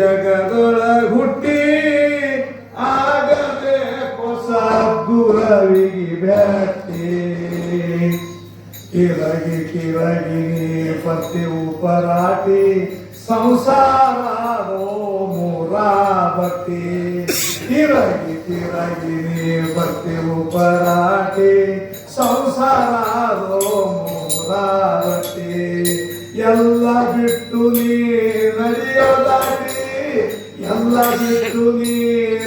ಜಗದೊಳಗ ಹುಟ್ಟಿ ಆಗದೆ ಹೊಸ ಗುರವಿಗೆ ಬ್ಯಾಟಿ ಕಿರಗಿ ಕಿರಗಿ ಪತ್ತಿ ಉಪರಾಟಿ ಸಂಸಾರ ಮೂರಾವತಿ ಕಿರಗಿ ಕಿರಗಿ ಪತ್ತಿ ಉಪರಾಟಿ ಸಂಸಾರ ಮೂರಾವತಿ ಎಲ್ಲ ಬಿಟ್ಟು ನೀ ನಡೆಯೋದಾಟಿ ಎಲ್ಲ ಬಿಟ್ಟು ನೀ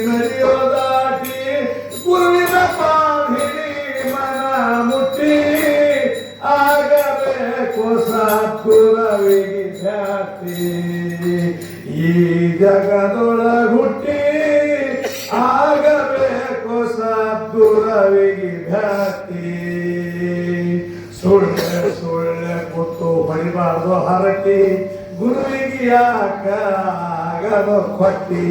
ನಡೆಯೋದಾಟಿ ಗುರುವಿನ ಪಾಹಿಡಿ ಮನ ಮುಟ್ಟಿ ಆಗಬೇಕು ಸದ್ಗುರವಿಗೆ ಖ್ಯಾತಿ ಈ ಜಗದೊಳಗ ಹುಟ್ಟಿ ಆಗಬೇಕು ಸದ್ಗುರವಿಗೆ ಖ್ಯಾತಿ ಸುಳ್ಳೆ ಸುಳ್ಳೆ ಕೊಟ್ಟು ಹೊಡಿಬಾರ್ದು ಹರಟಿ ಗುರುವಿಗೆ ಯಾಕ ಆಗದು ಕೊಟ್ಟಿ,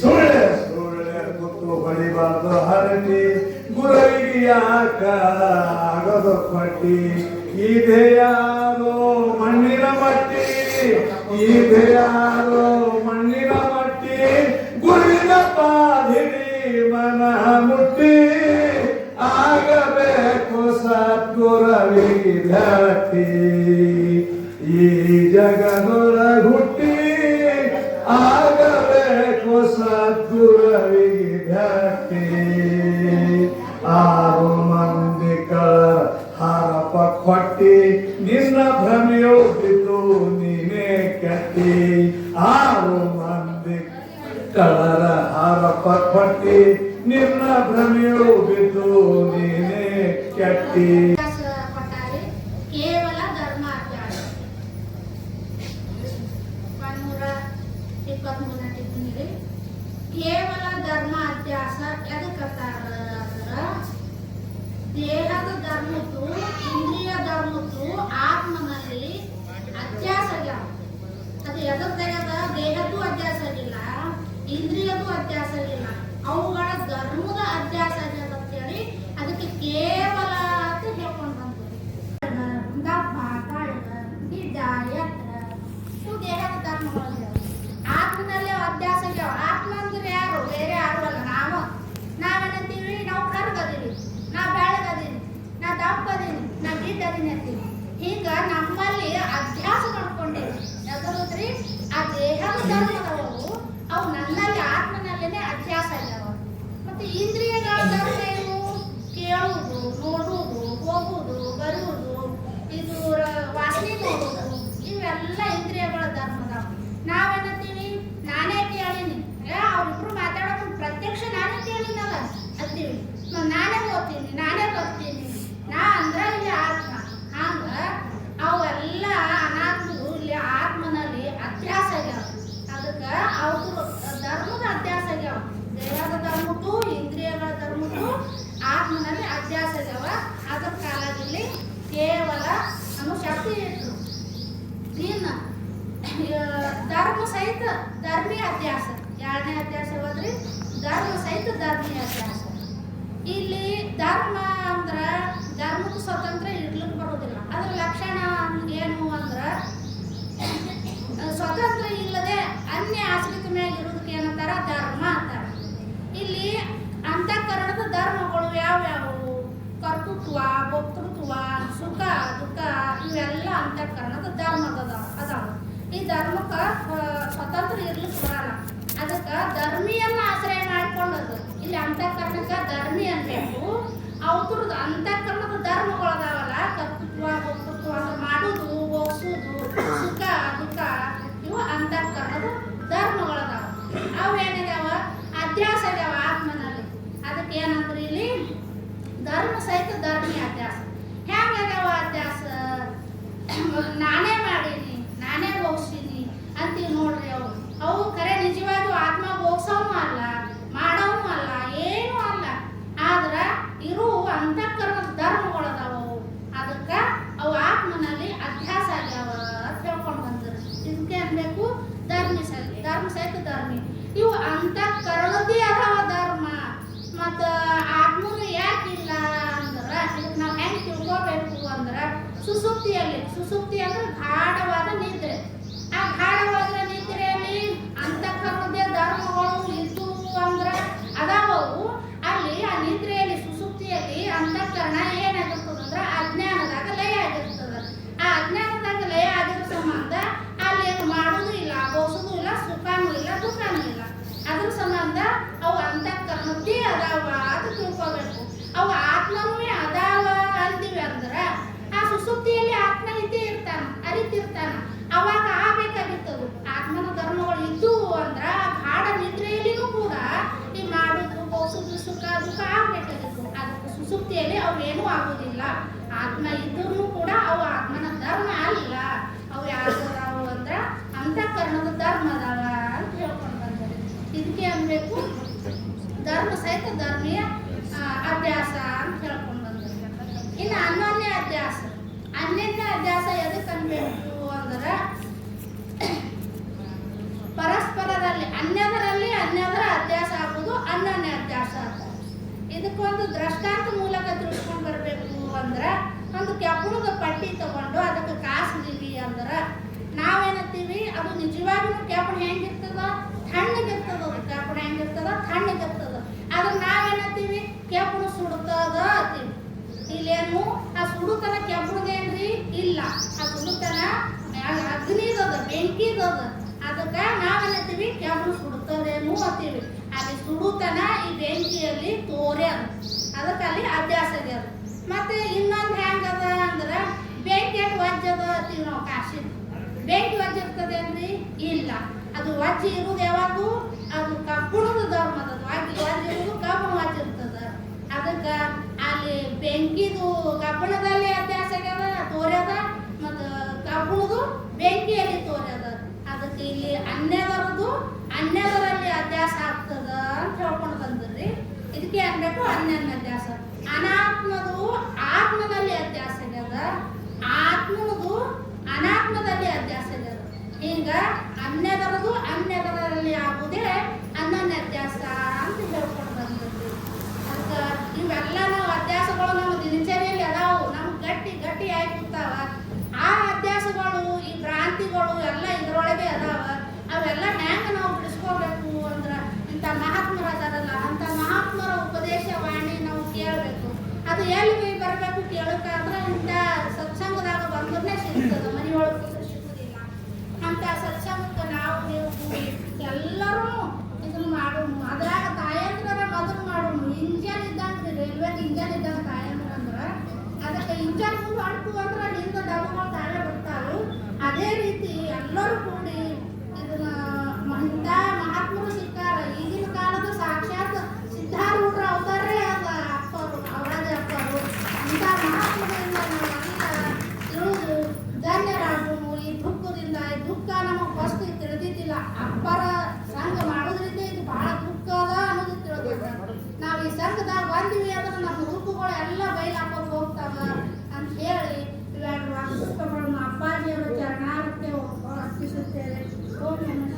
ಸುಳ್ಳೆ ಸುಳ್ಳೆ ಕೊಟ್ಟು ಹೊಡಿಬಾರ್ದು ಹರಟಿ ಗುರುವಿಗೆ ಯಾಕ ಆಗದು ಕೊಟ್ಟಿ ಇದೆಯಾರೋ ಮಣ್ಣಿನ ಮಟ್ಟಿ ಇದೆಯಾರೋ ಮಣ್ಣಿನ ಮಟ್ಟಿ ಗುರುವಿನ ಪಾದಿಡಿ ಮನ ಮುಟ್ಟಿ, ಆಗಬೇಕು ಸದ್ಗುರವಿಗೆ ಭಕ್ತಿ ಈ ಆರು ಮಂದಿ ಕಳ ಹಾರಪ ಕೊಟ್ಟಿ ನಿನ್ನ ಭ್ರಮೆಯು ಬಿದ್ದು ನೀನೇ ಕಟ್ಟಿ. ಆರು ಮಂದಿ ಕಳರ ಹಾರಪ ಕೊಟ್ಟಿ ನಿನ್ನ ಭ್ರಮೆಯು ಬಿದ್ದು ನೀನೇ ಕೆಟ್ಟಿ. ದೇಹದ ಧರ್ಮದ್ದು ಇಂದ್ರಿಯ ಧರ್ಮದ್ದು ಆತ್ಮನಲ್ಲಿ ಅತ್ಯಾಸ ಆಗ್ಯಾವ ಅದು ಎದಕ್ ತೆಗೆದ ಅಧ್ಯಾಸ ಇಲ್ಲ ಇಂದ್ರಿಯಕ್ಕೂ ಅಧ್ಯಾಸ ಇಲ್ಲ ಅವುಗಳ ಧರ್ಮದ ಅಭ್ಯಾಸ ಅಂತ ಅಂತೇಳಿ ಅದಕ್ಕೆ ಕೇವಲ ಅಂತ ಹೇಳ್ಕೊಂಡು ಬಂದ್ರು ದಪ್ಪ ಕಾಳಿಗ ಗಿಡ್ಡ ಎತ್ತರ ಇವು ದೇಹದ ಧರ್ಮಗಳು ಆತ್ಮನಲ್ಲಿ ಅಭ್ಯಾಸ ಆಗ್ಯಾವ ಆತ್ಮ ಅಂದ್ರೆ ಯಾರು ಬೇರೆ ಯಾರು ಅಲ್ಲ ನಾವು ನಾವೇನಂತೀವಿ ನಾವು ಕರ್ಗದೀವಿ ನಾ ಬೆಳಗದೀನಿ ನಾ ದಪ್ಪದೀನಿ ನಾ ಗಿಡ್ಡದೀನಿ ಅಂತೀವಿ ಹೀಗ ನಮ್ಮಲ್ಲಿ ಅಭ್ಯಾಸ ಮಾಡ್ಕೊಂಡಿವಿ ಯಾವ್ದ್ರಿ ಆ ದೇಹ ಧರ್ಮದವರು ಅವು ನನ್ನಲ್ಲಿ, ಆತ್ಮನಲ್ಲೇನೆ ಅಭ್ಯಾಸ ಆಗ್ಯಾವ ಮತ್ತೆ ಇಂದ್ರಿಯಗಳ ಧರ್ಮ ಏನು? ಕೇಳುವುದು, ನೋಡುವುದು, ಹೋಗುವುದು, ಬರುವುದು ಇದು ರ- ವಾಸನೆ ನೋಡುವುದು ಇವೆಲ್ಲ ಇಂದ್ರಿಯಗಳ ಧರ್ಮದವು ನಾವೇನಂತೀವಿ ನಾನೇ ಕೇಳೀನಿ ಏ ಅವ್ರಿಬ್ರು ಮಾತಾಡೋದು ಪ್ರತ್ಯಕ್ಷ ನಾನೇ ಕೇಳಿನಲ್ಲ ಅಂತೀವಿ ಮ- ನಾನೇ ಓದ್ತೀನಿ ನಾನೇ ಬರ್ತೀನಿ ನಾ ಅಂದ್ರ ಇಲ್ಲಿ ಆತ್ಮ ಹಂಗ ಅವೆಲ್ಲ ಅನಾತ್ಮರು ಇಲ್ಲಿ ಆತ್ಮನಲ್ಲಿ ಅಭ್ಯಾಸ ಆಗ್ಯಾವ ಅದಕ್ಕೆ ಅವ್ರು ಧರ್ಮದ ಅಭ್ಯಾಸ ಆಗ್ಯಾವ ದೇಹದ ಧರ್ಮದ್ದು ಇಂದ್ರಿಯಗಳ ಧರ್ಮದ್ದು ಆತ್ಮನಲ್ಲಿ ಅಭ್ಯಾಸ ಆಗ್ಯಾವ ಅದ್ರ ಕಾಲಾಗಿಲ್ಲಿ ಕೇವಲ ನಮ್ಮ ಶಕ್ತಿ ಇತ್ತು ಇನ್ನು ಧರ್ಮ ಸಹಿತ ಧರ್ಮೀಯ ಅಭ್ಯಾಸ. ಎರಡನೇ ಅಭ್ಯಾಸ ಹೋದ್ರಿ ಧರ್ಮ ಸಹಿತ ಧರ್ಮೀಯ ಅಭ್ಯಾಸ. ಇಲ್ಲಿ ಧರ್ಮ ಅಂದ್ರೆ ಧರ್ಮದ ಸ್ವತಂತ್ರ ಇರ್ಲಿಕ್ಕೆ ಬರೋದಿಲ್ಲ. ಅದ್ರ ಲಕ್ಷಣ ಏನು ಅಂದ್ರೆ ಸ್ವತಂತ್ರ ಇಲ್ಲದೆ ಅನ್ಯ ಆಶ್ರಿತ ಮ್ಯಾಗ ಇರೋದಕ್ಕೆ ಏನಂತಾರ ಧರ್ಮ ಅಂತಾರ. ಇಲ್ಲಿ ಅಂತಃಕರಣದ ಧರ್ಮಗಳು ಯಾವ್ಯಾವು? ಕರ್ತೃತ್ವ, ಭಕ್ತೃತ್ವ, ಸುಖ, ದುಃಖ, ಇವೆಲ್ಲ ಅದಾವ ಈ ಧರ್ಮಕ್ಕ ಸ್ವತಂತ್ರ ಇರ್ಲಿಕ್ಕೆ ಬರಲ್ಲ ಅದಕ್ಕೆ ಧರ್ಮಿಯನ್ನ ಆಶ್ರಯ ಮಾಡ್ಕೊಂಡದ್ದು. ಇಲ್ಲಿ ಅಂತಃಕರಣಕ್ಕ ಧರ್ಮಿ ಅನ್ಬೇಕು ಅವ್ರದ್ದು ಅಂತಃಕರಣದ ಧರ್ಮಗಳದಾವಲ್ಲ ಕರ್ತೃತ್ವ ಕರ್ತೃತ್ವ ಮಾಡುದು ಹೋಗ್ಸುದು ಸುಖ, ದುಃಖ, ಇವು ಅಂತಃಕರಣದ ಧರ್ಮಗಳದಾವ. ಅವು ಏನಿದಾವ ಅಧ್ಯಾಸ ಇದಾವ ಆತ್ಮನಲ್ಲಿ. ಅದಕ್ಕೆ ಏನಂದ್ರೆ ಇಲ್ಲಿ? ಧರ್ಮ ಸಹಿತ ಧರ್ಮಿ ಅಭ್ಯಾಸ ಅಂತ ಕರುಣತಿ ಅದಾವ ಧರ್ಮ? ಮತ್ತು ಆತ್ಮನು ಯಾಕಿಲ್ಲ ಅಂದ್ರೆ ಇದಕ್ಕೆ ನಾವು ಹೆಂಗೆ ತಿಳ್ಕೋಬೇಕು ಅಂದ್ರೆ ಸುಸುಪ್ತಿಯಲ್ಲಿ ಸುಸುಪ್ತಿ ಅಂದ್ರೆ ಗಾಢವಾದ ನಿದ್ರೆ. ಆ ಗಾಢವಾದ ನಿದ್ರೆಯಲ್ಲಿ ಅಂತಃಕರಣದೇ ಧರ್ಮಗಳು ಇದ್ದು ಅಂದ್ರೆ ಅದಾವವು. ಅಲ್ಲಿ ಆ ನಿದ್ರೆಯಲ್ಲಿ ಸುಸುಪ್ತಿಯಲ್ಲಿ ಅಂತಃಕರಣ ಅಂತ ಅವು ಅಂತಃಕರಣಕ್ಕೆ ಅದಾವ ಅಂತ ತಿಳ್ಕೊಬೇಕು. ಅವು ಆತ್ಮನೂ ಅದಾವ ಅಂತೀವಿ ಅಂದ್ರೆ, ಆ ಸುಸುಪ್ತಿಯಲ್ಲಿ ಆತ್ಮ ಇದ್ದೇ ಇರ್ತಾನ, ಅರಿತಿರ್ತಾನ. ಅವಾಗ ಆಗ್ಬೇಕಾಗಿತ್ತದು ಆತ್ಮನ ಧರ್ಮಗಳು ಇದ್ದು ಅಂದ್ರ ಗಾಢ ನಿದ್ರೆಯಲ್ಲಿನೂ ಕೂಡ ಈ ಮಾಡುದು ಬಹು ಸುಖ, ದುಃಖ ಆಗ್ಬೇಕಾಗಿತ್ತು. ಅದಕ್ಕೆ ಸುಸುಪ್ತಿಯಲ್ಲಿ ಅವೇನೂ ಆಗುದಿಲ್ಲ ಆತ್ಮ ಇದ್ರೂ ಕೂಡ ಅವು ಆತ್ಮನ ಧರ್ಮ ಅಲ್ಲ. ಅವು ಯಾವ್ದಾವು ಅಂದ್ರ, ಅಂತಃಕರಣದ ಧರ್ಮ ಅದಾವ. ಇದಕ್ಕೆ ಅನ್ಬೇಕು ಧರ್ಮ ಸಹಿತ ಧರ್ಮೀಯ ಅಭ್ಯಾಸ ಅಂತ ಹೇಳ್ಕೊಂಡು ಬಂದರೆ. ಇನ್ನು ಅನ್ಯೋನ್ಯ ಅಭ್ಯಾಸ. ಅನ್ಯೋನ್ಯ ಅಭ್ಯಾಸ ಎದಕ್ಕೆ ಅನ್ಬೇಕು ಅಂದ್ರೆ ಇಲ್ಲೇನು? ಆ ಸುಡುತನ ಕೆಬ್ಬಣದೇನ್ರಿ ಇಲ್ಲ. ಆ ಸುಡುತನ ಅಗ್ನಿದದ ಬೆಂಕಿದದ ಅದಕ್ಕೆ ನಾವೇನಂತೀವಿ ಕೆಬ್ಬು ಸುಡುತ್ತದೇನು ಅಂತೀವಿ. ಅಲ್ಲಿ ಸುಡುತನ ಈ ಬೆಂಕಿಯಲ್ಲಿ ತೋರ್ಯದ ಅದಕ್ಕೆ ಅಲ್ಲಿ ಅಭ್ಯಾಸ ಆಗ್ಯದ ಮತ್ತೆ ಇನ್ನೊಂದು ಹೆಂಗದ ಅಂದ್ರೆ, ಬೆಂಕಿ ವಜ್ಜದ ಅಂತೀವಿ ನಾವು ಕಾಶಿ ಬೆಂಕಿ ವಜ್ಜ ಇರ್ತದೇನ್ರಿ? ಇಲ್ಲ. ಅದು ವಜ್ಜಿ ಇರುವುದು ಯಾವಾಗೂ ಅದು ಕಬ್ಬುಣದ ಧರ್ಮದ ವಜ್ಜ ವಜ್ಜಿ ಇರುವುದು ಕಬ್ಬಣ ವಜ್ಜ ಇರ್ತದ. ಅದಕ್ಕೆ ಬೆಂಕಿದು ಕಬ್ಬಣದಲ್ಲಿ ಅಭ್ಯಾಸ ಆಗ್ಯದ ತೋರ್ಯದ ಮತ್ತು ಕಬ್ಬಣದು ಬೆಂಕಿಯಲ್ಲಿ ತೋರ್ಯದ. ಅದಕ್ಕೆ ಇಲ್ಲಿ ಅನ್ಯದರದು ಅನ್ಯದರಲ್ಲಿ ಅಭ್ಯಾಸ ಆಗ್ತದ ಅಂತ ಹೇಳ್ಕೊಂಡು ಬಂದ್ರಿ. ಇದಕ್ಕೆ ಅನ್ಬೇಕು ಅನ್ಯನ ಅಭ್ಯಾಸ. ಅನಾತ್ಮದು ಆತ್ಮದಲ್ಲಿ ಅಭ್ಯಾಸ ಆಗ್ಯದ. ಆತ್ಮನದು ಅನಾತ್ಮದಲ್ಲಿ ಅಭ್ಯಾಸ ಆಗ್ಯದ ಹಿಂಗ ಅನ್ಯದರದು ಅನ್ಯದರಲ್ಲಿ ಆಗುವುದೇ ಅನ್ಯನ ಅಭ್ಯಾಸ ಅಂತ ಹೇಳ್ಕೊಂಡು ಬಂದ್ರಿ ಅದಕ್ಕೆ ಇವೆಲ್ಲ ನಾವು ಅಭ್ಯಾಸಗಳು ನಮ್ಮ ದಿನಚರಿಯಲ್ಲಿ ಅದಾವು ನಮ್ಗೆ ಗಟ್ಟಿ ಗಟ್ಟಿ ಆಗಿ ಕೂತಾವ ಆ ಅಭ್ಯಾಸಗಳು ಈ ಭ್ರಾಂತಿಗಳು ಎಲ್ಲ ಇದ್ರೊಳಗೆ ಅದಾವ ಅವೆಲ್ಲ ಹ್ಯಾಂಗ ನಾವು ಬಿಡಿಸ್ಕೋಬೇಕು ಅಂದ್ರೆ ಇಂಥ ಮಹಾತ್ಮರು ಅದಾರಲ್ಲ ಅಂತ ಮಹಾತ್ಮರ ಉಪದೇಶ ವಾಣಿ ನಾವು ಕೇಳಬೇಕು ಎಲ್ಲಿ ಬರಬೇಕು ಕೇಳೋಕ್ಕಾದ್ರೆ ಇಂಥ ಸತ್ಸಂಗದಾಗ ಬಂದ್ರೆ ಸಿಗ್ತದೆ, ಮನೆಯೊಳಗೆ ಕೂತ್ರೆ ಅಂತ ಸತ್ಸಂಗಕ್ಕೆ ನಾವು ನೀವು ಎಲ್ಲರೂ ಇದನ್ನ ಮಾಡೋಣ. ಅದ್ರಾಗ ತಾಯಂದ್ರ ಮೊದಲು ಮಾಡೋಣ. ಇಂಜನ್ ಇದ್ದಂಗೆ ರೈಲ್ವೆ ಇಂಜನ್ ಇದ್ದಂಗೆ ತಾಯಂದ್ರ ಅಂದ್ರೆ ಅದಕ್ಕೆ ಇಂಜನ್ ಮುಂದೆ ಹೊಂಟು ಅಂದ್ರೆ ನಿಂದ ಡಬ್ಬಗಳು ಬರ್ತಾವೆ. ಅದೇ ರೀತಿ ಎಲ್ಲರೂ God